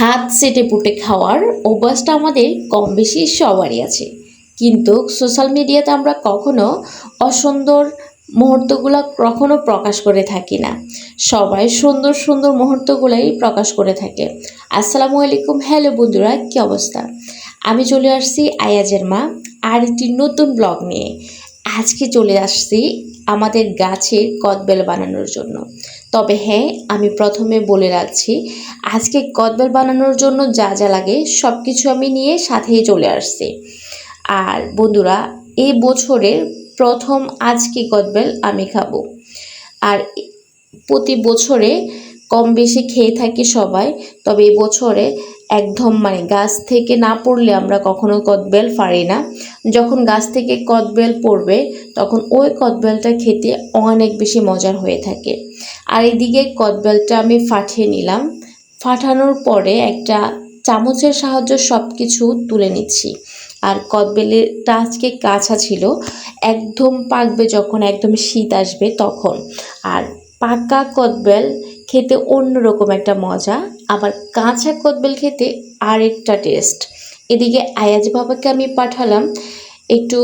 হাত সেটে পুটে খাওয়ার অভ্যাসটা আমাদের কম বেশি সবারই আছে। কিন্তু সোশ্যাল মিডিয়াতে আমরা কখনো অসুন্দর মুহূর্তগুলো কখনো প্রকাশ করে থাকি না। সবাই সুন্দর সুন্দর মুহূর্তগুলাই প্রকাশ করে থাকে। আসসালামু আলাইকুম, হ্যালো বন্ধুরা, কী অবস্থা? আমি চলে আসছি আয়াজের মা আর একটি নতুন ব্লগ নিয়ে। আজকে চলে আসছি আমাদের গাছের কদবেল বানানোর জন্য। তবে হ্যাঁ আমি প্রথমে বলে রাখছি, আজকে কদবেল বানানোর জন্য যা যা লাগে সব কিছু আমি নিয়ে সাথেই চলে আসছি। আর বন্ধুরা এই বছরের প্রথম আজকে কদবেল আমি খাব। আর প্রতি বছরে কম বেশি খেয়ে থাকি সবাই, তবে এই বছরে একদম মানে গাছ থেকে না পড়লে আমরা কখনো কদবেল পারি না। যখন গাছ থেকে কদবেল পড়বে, তখন ওই কদবেলটা খেতে অনেক বেশি মজার হয়ে থাকে। আর এদিকে কদবেলটা আমি ফাটিয়ে নিলাম। ফাটানোর পরে একটা চামচের সাহায্যে সব কিছু তুলে নিচ্ছি। আর কদবেলের আজকে কাঁচা ছিল, একদম পাকবে যখন একদম শীত আসবে তখন। আর পাকা কদবেল খেতে অন্যরকম একটা মজা, আবার কাঁচা কদবেল খেতে আরেকটা টেস্ট। এদিকে আয়াজ বাবাকে আমি পাঠালাম একটু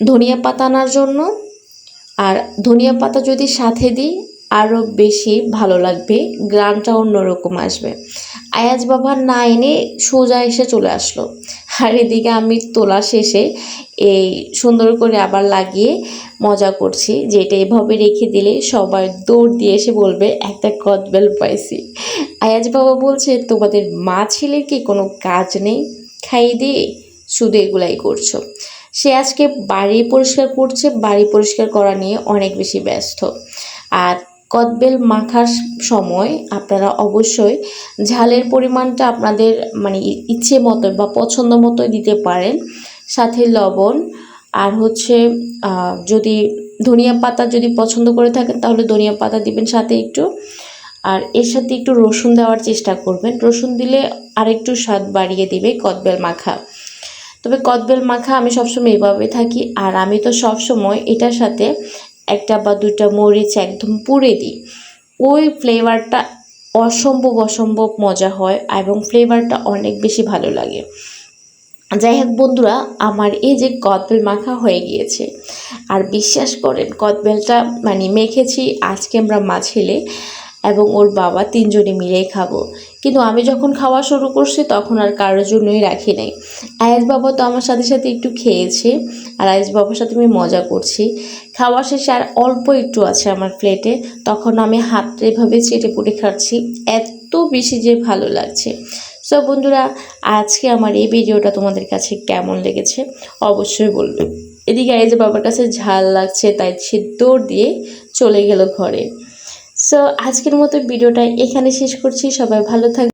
ধনিয়া পাতা আনার জন্য। আর ধনিয়া পাতা যদি সাথে দিই, আরও বেশি ভালো লাগবে, গ্রানটা অন্যরকম আসবে। আয়াজ বাবা না এনে সোজা এসে চলে আসলো। আর এদিকে আমি তোলা শেষে এই সুন্দর করে আবার লাগিয়ে মজা করছি যে এটা এভাবে রেখে দিলে সবাই দৌড় দিয়ে এসে বলবে, একটা কদবেল পাইছি। আয়াজ বাবা বলছে, তোমাদের মা ছেলের কি কোনো কাজ নেই? খাইয়ে দিয়ে শুধু এগুলাই করছ। সে আজকে বাড়ি পরিষ্কার করছে, বাড়ি পরিষ্কার করা নিয়ে অনেক বেশি ব্যস্ত। আর কদবেল মাখার সময় আপনারা অবশ্যই ঝালের পরিমাণটা আপনাদের মানে ইচ্ছে মতো বা পছন্দ মতো দিতে পারেন। সাথে লবণ আর হচ্ছে যদি ধনিয়া পাতা যদি পছন্দ করে থাকেন, তাহলে ধনিয়া পাতা দিবেন সাথে একটু। আর এর সাথে একটু রসুন দেওয়ার চেষ্টা করবেন। রসুন দিলে আরেকটু স্বাদ বাড়িয়ে দিবে কদবেল মাখা। তবে কদবেল মাখা আমি সবসময় এভাবে থাকি, আর আমি তো সবসময় এটার সাথে একটা বা দুটা মরিচ একদম পুড়ে দিই। ওই ফ্লেভারটা অসম্ভব অসম্ভব মজা হয় এবং ফ্লেভারটা অনেক বেশি ভালো লাগে। যাই হোক বন্ধুরা, আমার এই যে কদবেল মাখা হয়ে গিয়েছে, আর বিশ্বাস করেন কদবেলটা মানে মেখেছি, আজকে আমরা মা ছেলে এবং ওর বাবা তিনজনে মিলেই খাব। কিন্তু আমি যখন খাওয়া শুরু করছি, তখন আর কারোর জন্যই রাখি নাই। আয়াজ বাবা তো আমার সাথে সাথে একটু খেয়েছে, আর আয়াজ বাবার সাথে আমি মজা করছি। খাওয়া শেষে আর অল্প একটু আছে আমার প্লেটে তখন আমি হাতটা এভাবে চেটে পুটে খাচ্ছি, এত বেশি যে ভালো লাগছে। সো বন্ধুরা, আজকে আমার এই ভিডিওটা তোমাদের কাছে কেমন লেগেছে অবশ্যই বলবে। এদিকে আইজ বাবার কাছে ঝাল লাগছে, তাই সে দৌড় দিয়ে চলে গেল ঘরে। সো আজকের মতো ভিডিওটা এখানে শেষ করছি। সবাই ভালো থাকবে